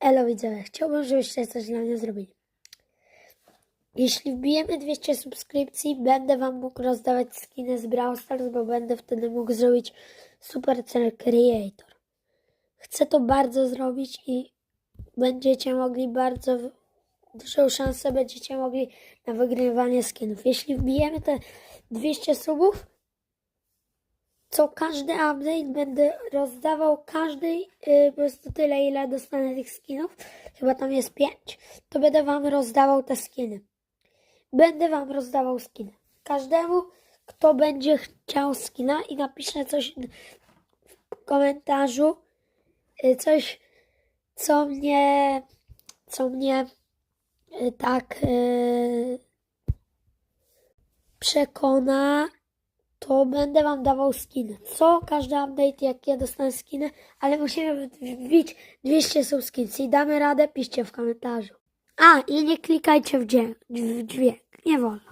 Elo widzowie, chciałbym, żebyście coś dla mnie zrobili. Jeśli wbijemy 200 subskrypcji, będę wam mógł rozdawać skiny z Brawl Stars, bo będę wtedy mógł zrobić Supercell Creator. Chcę to bardzo zrobić i będziecie mogli bardzo dużą szansę będziecie mogli na wygrywanie skinów. Jeśli wbijemy te 200 subów, co każdy update będę rozdawał każdej yy, po prostu tyle, ile dostanę tych skinów. Chyba tam jest 5. To będę wam rozdawał te skiny. Będę wam rozdawał skiny. Każdemu, kto będzie chciał skina i napisze coś w komentarzu, yy, coś, co mnie, co mnie yy, tak yy, przekona, to będę wam dawał skiny. Co każdy update, jak ja dostanę skiny, ale musimy wbić 200 subskrypcji. Damy radę, piszcie w komentarzu. A, i nie klikajcie w dźwięk, w dźwięk. nie wolno.